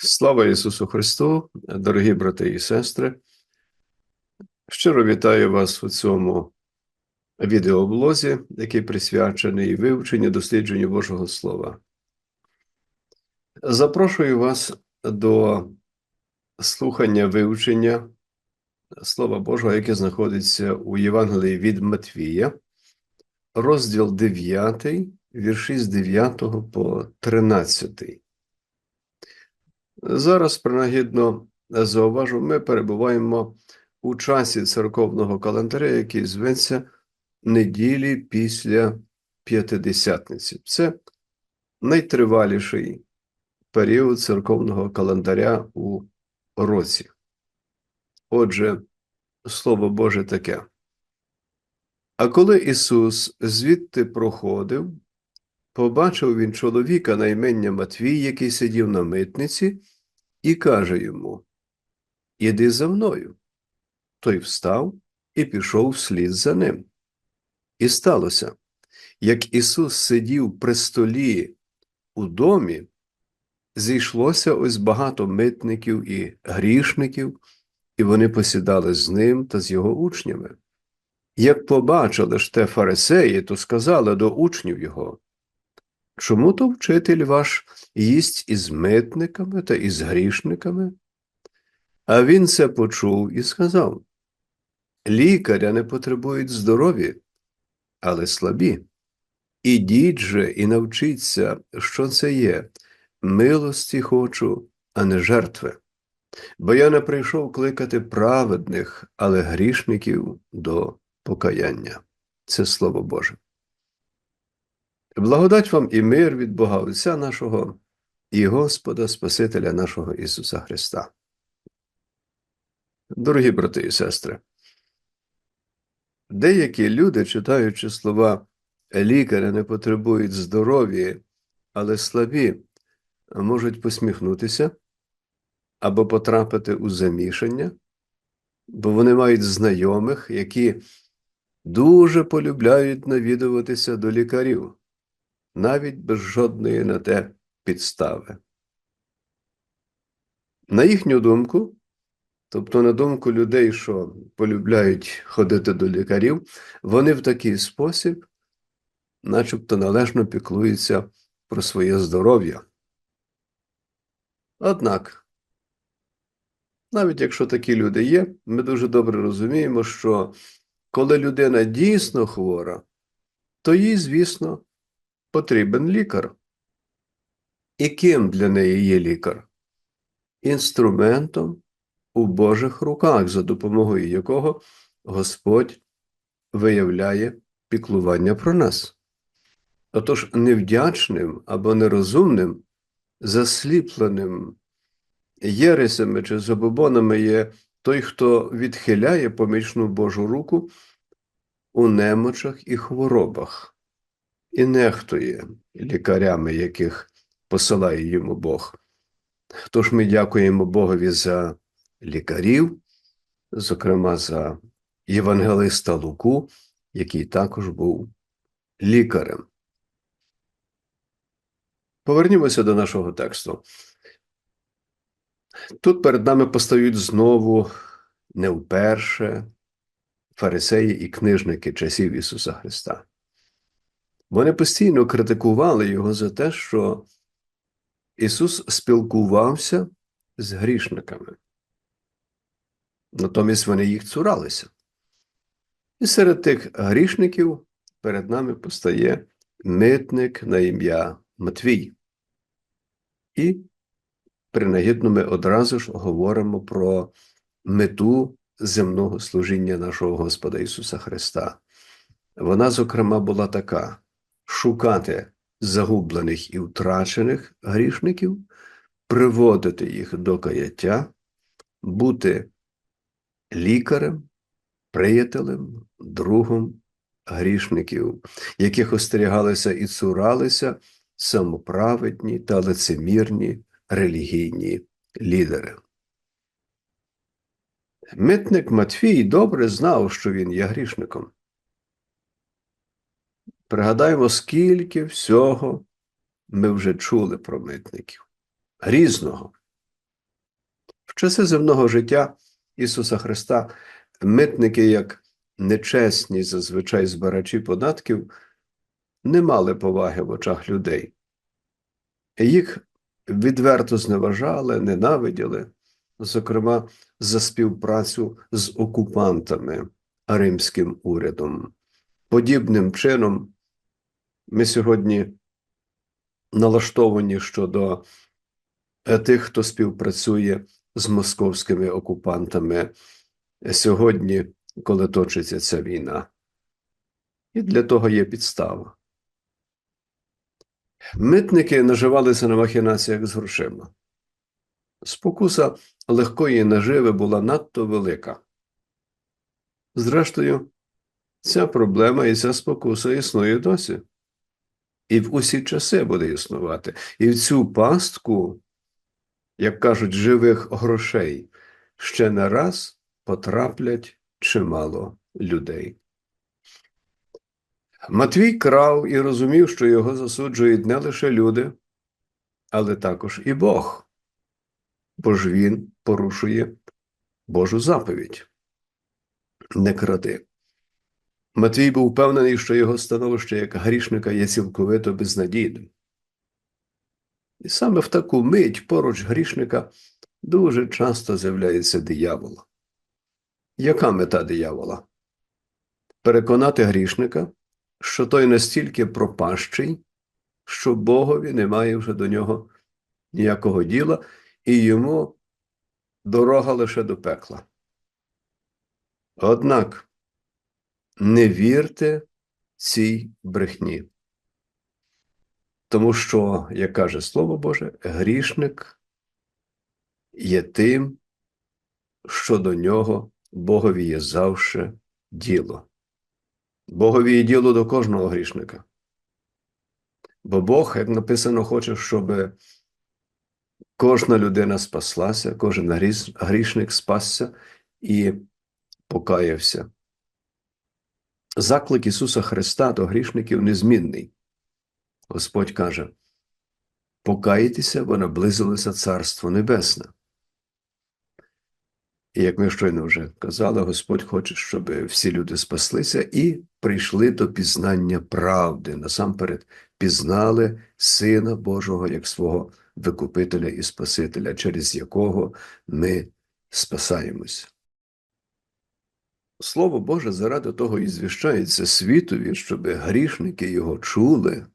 Слава Ісусу Христу, дорогі брати і сестри. Щиро вітаю вас у цьому відеоблозі, який присвячений вивченню дослідженню Божого Слова. Запрошую вас до слухання вивчення Слова Божого, яке знаходиться у Євангелії від Матвія, розділ 9, вірші з 9 по 13. Зараз принагідно зауважу, ми перебуваємо у часі церковного календаря, який зветься неділі після П'ятидесятниці. Це найтриваліший період церковного календаря у році. Отже, Слово Боже таке. А коли Ісус звідти проходив, побачив він чоловіка на імення Матвій, який сидів на митниці, і каже йому: Іди за мною. Той встав і пішов вслід за ним. І сталося, як Ісус сидів при столі у домі, зійшлося ось багато митників і грішників, і вони посідали з ним та з його учнями. Як побачили ж те фарисеї, то сказали до учнів його, чому то вчитель ваш їсть із митниками та із грішниками? А він це почув і сказав Лікаря не потребують здорові, але слабі. Ідіть же і навчіться, що це є. Милості хочу, а не жертви. Бо я не прийшов кликати праведних, але грішників до покаяння. Це Слово Боже. Благодать вам і мир від Бога Отця нашого і Господа Спасителя нашого Ісуса Христа. Дорогі брати і сестри, деякі люди, читаючи слова лікаря не потребують здоров'я, але слабі, можуть посміхнутися або потрапити у замішання, бо вони мають знайомих, які дуже полюбляють навідуватися до лікарів, навіть без жодної на те підстави. На їхню думку, тобто на думку людей, що полюбляють ходити до лікарів, вони в такий спосіб, начебто належно піклуються про своє здоров'я. Однак, навіть якщо такі люди є, ми дуже добре розуміємо, що коли людина дійсно хвора, то їй, звісно, потрібен лікар. І ким для неї є лікар? Інструментом у Божих руках, за допомогою якого Господь виявляє піклування про нас. Отож, невдячним або нерозумним, засліпленим єресями чи забобонами є той, хто відхиляє помічну Божу руку у немочах і хворобах, і нехтує лікарями, яких посилає йому Бог. Тож ми дякуємо Богові за лікарів, зокрема за євангелиста Луку, який також був лікарем. Повернімося до нашого тексту. Тут перед нами постають знову не вперше фарисеї і книжники часів Ісуса Христа. Вони постійно критикували Його за те, що Ісус спілкувався з грішниками. Натомість вони їх цуралися. І серед тих грішників перед нами постає митник на ім'я Матвій. І принагідно ми одразу ж говоримо про мету земного служіння нашого Господа Ісуса Христа. Вона, зокрема, була така: шукати загублених і втрачених грішників, приводити їх до каяття, бути лікарем, приятелем, другом грішників, яких остерігалися і цуралися самоправедні та лицемірні релігійні лідери. Митник Матфій добре знав, що він є грішником. Пригадаємо, скільки всього ми вже чули про митників. Різного. В часи земного життя Ісуса Христа митники, як нечесні зазвичай збирачі податків, не мали поваги в очах людей. Їх відверто зневажали, ненавиділи, зокрема, за співпрацю з окупантами римським урядом. Подібним чином ми сьогодні налаштовані щодо тих, хто співпрацює з московськими окупантами сьогодні, коли точиться ця війна. І для того є підстава. Митники наживалися на махінаціях з грошима. Спокуса легкої наживи була надто велика. Зрештою, ця проблема і ця спокуса існує досі. І в усі часи буде існувати. І в цю пастку, як кажуть, живих грошей ще не раз потраплять чимало людей. Матвій крав і розумів, що його засуджують не лише люди, але також і Бог, бо ж він порушує Божу заповідь. Не кради. Матвій був впевнений, що його становище як грішника є цілковито безнадійним. І саме в таку мить поруч грішника дуже часто з'являється диявол. Яка мета диявола? Переконати грішника, що той настільки пропащий, що Богові немає вже до нього ніякого діла, і йому дорога лише до пекла. Однак не вірте цій брехні. Тому що, як каже Слово Боже, грішник є тим, що до нього Богові є завше діло. Богові є діло до кожного грішника. Бо Бог, як написано, хоче, щоб кожна людина спаслася, кожен грішник спасся і покаявся. Заклик Ісуса Христа до грішників незмінний. Господь каже: Покайтеся, бо наблизилося Царство Небесне. І як ми щойно вже казали, Господь хоче, щоб всі люди спаслися і прийшли до пізнання правди, насамперед пізнали Сина Божого як свого Викупителя і Спасителя, через якого ми спасаємось. Слово Боже заради того і звіщається світові, щоб грішники його чули,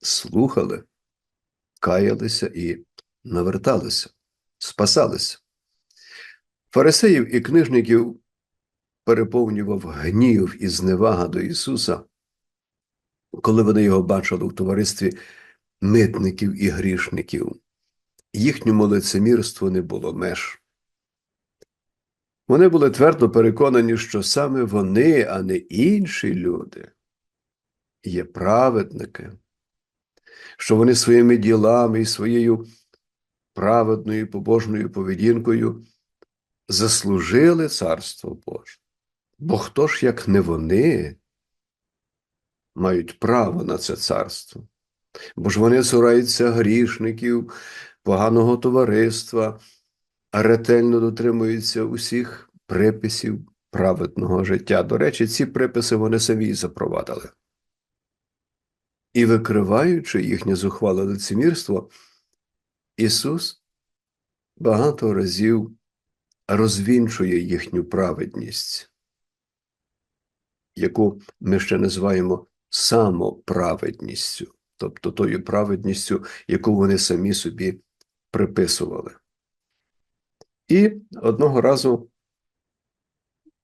слухали, каялися і наверталися, спасалися. Фарисеїв і книжників переповнював гнів і зневага до Ісуса, коли вони його бачили в товаристві митників і грішників. Їхньому лицемірству не було меж. Вони були твердо переконані, що саме вони, а не інші люди, є праведники, що вони своїми ділами і своєю праведною побожною поведінкою заслужили Царство Боже. Бо хто ж, як не вони, мають право на це царство? Бо ж вони цураються грішників, поганого товариства, ретельно дотримуються усіх приписів праведного життя. До речі, ці приписи вони самі запровадили. І викриваючи їхнє зухвале лицемірство, Ісус багато разів розвінчує їхню праведність, яку ми ще називаємо самоправедністю, тобто тою праведністю, яку вони самі собі приписували. І одного разу,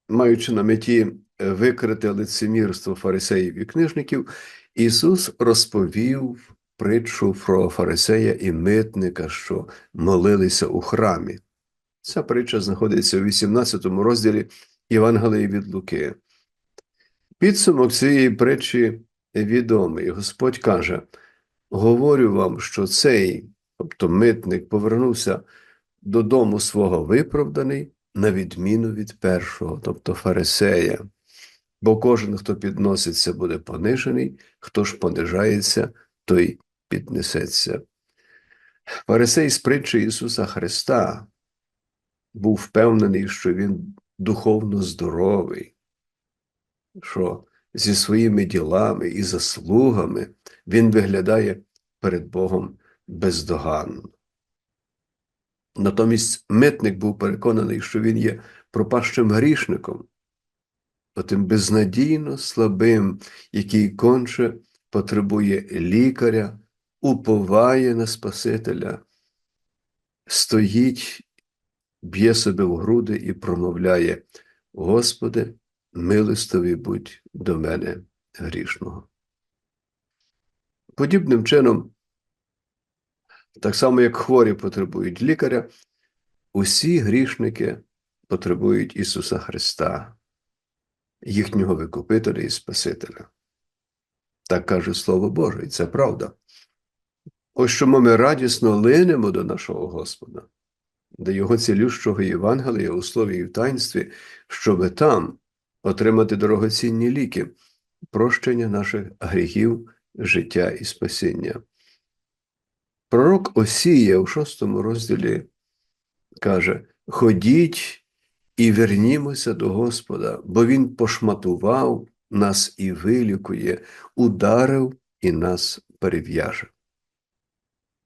маючи на меті викрити лицемірство фарисеїв і книжників, Ісус розповів притчу про фарисея і митника, що молилися у храмі. Ця притча знаходиться у 18 розділі Євангелії від Луки. Підсумок цієї притчі відомий. Господь каже: Говорю вам, що цей, тобто митник, повернувся додому свого виправданий, на відміну від першого, тобто Фарисея. Бо кожен, хто підноситься, буде понижений, хто ж понижається, той піднесеться. Фарисей з притчі Ісуса Христа був впевнений, що він духовно здоровий, що зі своїми ділами і заслугами він виглядає перед Богом бездоганно. Натомість митник був переконаний, що він є пропащим грішником, отим безнадійно слабим, який конче потребує лікаря, уповає на Спасителя, стоїть, б'є себе в груди і промовляє: Господи, милостивий будь до мене грішного. Подібним чином, так само як хворі потребують лікаря, усі грішники потребують Ісуса Христа, їхнього Викупителя і Спасителя. Так каже Слово Боже, і це правда. Ось чому ми радісно линемо до нашого Господа, до Його цілющого Євангелія у слові і в таїнстві, щоби там отримати дорогоцінні ліки, прощення наших гріхів, життя і спасіння. Пророк Осія у шостому розділі каже: Ходіть і вернімося до Господа, бо Він пошматував нас і вилікує, ударив і нас перев'яже.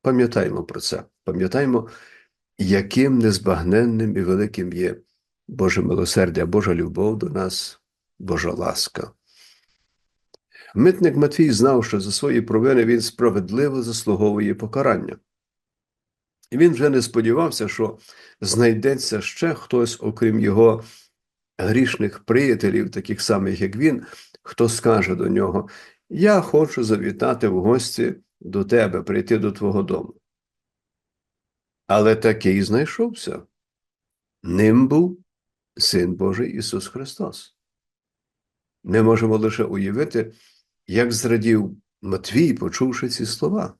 Пам'ятаймо про це, пам'ятаймо, яким незбагненним і великим є Боже милосердя, Божа любов до нас, Божа ласка. Митник Матвій знав, що за свої провини він справедливо заслуговує покарання. І він вже не сподівався, що знайдеться ще хтось, окрім його грішних приятелів, таких самих, як він, хто скаже до нього: Я хочу завітати в гості до тебе, прийти до твого дому. Але такий знайшовся. Ним був Син Божий Ісус Христос. Ми можемо лише уявити, як зрадів Матвій, почувши ці слова.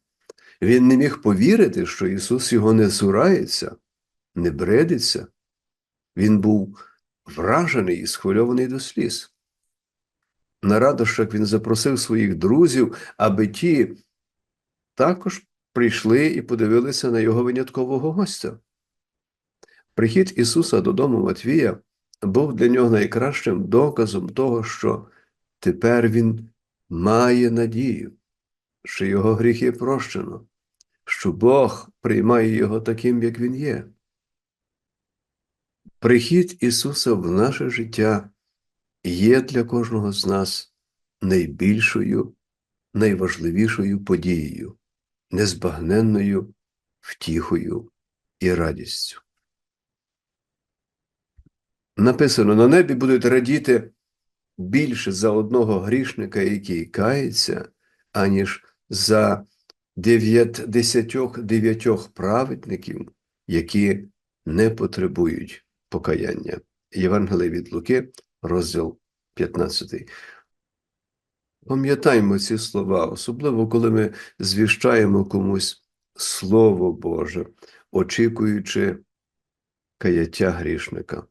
Він не міг повірити, що Ісус його не цурається, не бредиться. Він був вражений і схвильований до сліз. На радощах він запросив своїх друзів, аби ті також прийшли і подивилися на його виняткового гостя. Прихід Ісуса додому Матвія був для нього найкращим доказом того, що тепер Він має надію, що його гріхи прощено, що Бог приймає його таким, як Він є. Прихід Ісуса в наше життя є для кожного з нас найбільшою, найважливішою подією, незбагненною втіхою і радістю. Написано: на небі будуть радіти більше за одного грішника, який кається, аніж за дев'ятдесятьох дев'ятьох праведників, які не потребують покаяння. Євангелие від Луки, розділ 15. Пам'ятаймо ці слова, особливо коли ми звіщаємо комусь Слово Боже, очікуючи каяття грішника.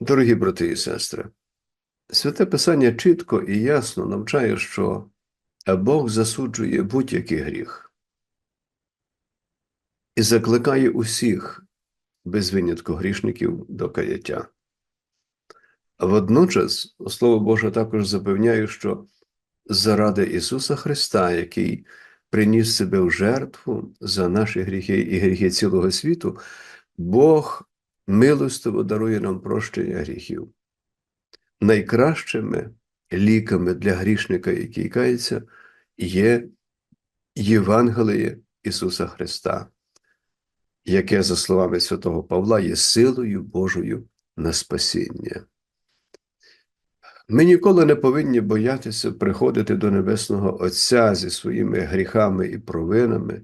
Дорогі брати і сестри, святе Писання чітко і ясно навчає, що Бог засуджує будь-який гріх і закликає усіх без винятку грішників до каяття. А Водночас, Слово Боже також запевняє, що заради Ісуса Христа, який приніс себе в жертву за наші гріхи і гріхи цілого світу, Бог милостиво дарує нам прощення гріхів. Найкращими ліками для грішника, який кається, є Євангеліє Ісуса Христа, яке, за словами святого Павла, є силою Божою на спасіння. Ми ніколи не повинні боятися приходити до Небесного Отця зі своїми гріхами і провинами,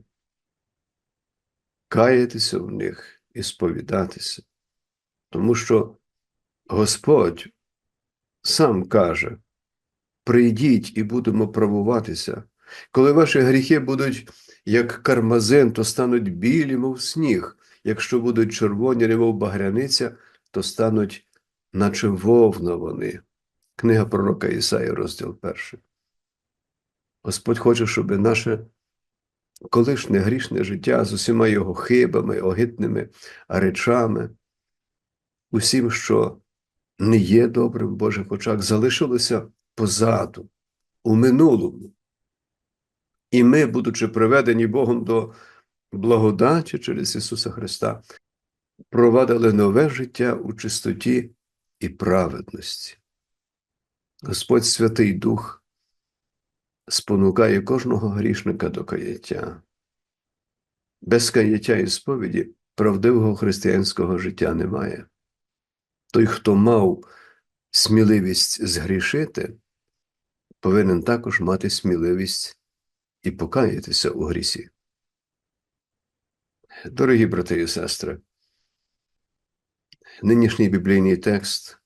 каятися в них і сповідатися. Тому що Господь сам каже: прийдіть і будемо правуватися. Коли ваші гріхи будуть як кармазин, то стануть білі, мов сніг, якщо будуть червоні, немов багряниця, то стануть, наче вовна вони. Книга пророка Ісаї, розділ перший. Господь хоче, щоб наше колишнє грішне життя з усіма його хибами, огидними речами, усім, що не є добрим в Божих очах, залишилося позаду, у минулому. І ми, будучи приведені Богом до благодаті через Ісуса Христа, провадили нове життя у чистоті і праведності. Господь Святий Дух спонукає кожного грішника до каяття. Без каяття і сповіді правдивого християнського життя немає. Той, хто мав сміливість згрішити, повинен також мати сміливість і покаятися у грісі. Дорогі брати і сестри, нинішній біблійний текст,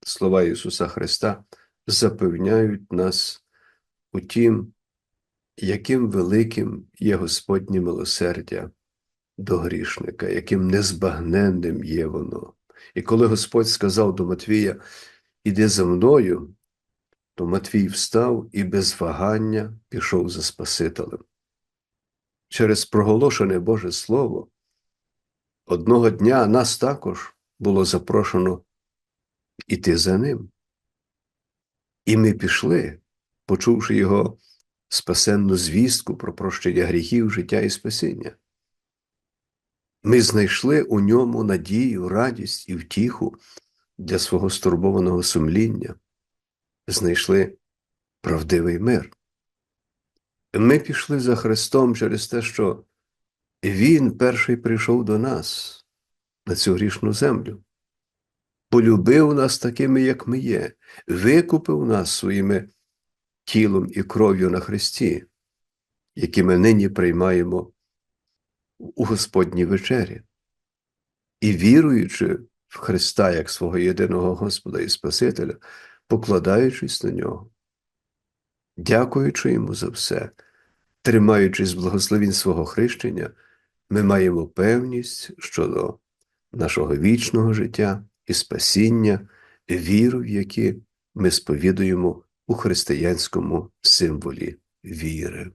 слова Ісуса Христа, запевняють нас у тім, яким великим є Господнє милосердя до грішника, яким незбагненним є воно. І коли Господь сказав до Матвія, іди за мною, то Матвій встав і без вагання пішов за Спасителем. Через проголошене Боже Слово, одного дня нас також було запрошено іти за ним. І ми пішли, почувши його спасенну звістку про прощення гріхів, життя і спасіння. Ми знайшли у ньому надію, радість і втіху для свого стурбованого сумління, знайшли правдивий мир. Ми пішли за Христом через те, що Він перший прийшов до нас на цю грішну землю, полюбив нас такими, як ми є, викупив нас своїми тілом і кров'ю на Христі, які ми нині приймаємо у Господній вечері. І віруючи в Христа як свого єдиного Господа і Спасителя, покладаючись на нього, дякуючи йому за все, тримаючись благословінь свого хрещення, ми маємо певність щодо нашого вічного життя і спасіння, віру, в які ми сповідуємо у християнському символі віри.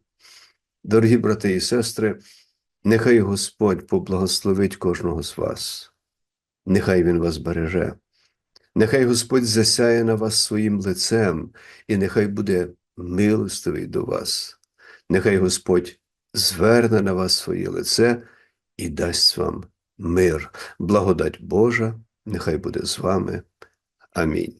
Дорогі брати і сестри, нехай Господь поблагословить кожного з вас, нехай Він вас береже, нехай Господь засяє на вас своїм лицем, і нехай буде милостивий до вас, нехай Господь зверне на вас своє лице і дасть вам мир, благодать Божа, нехай буде з вами. Амінь.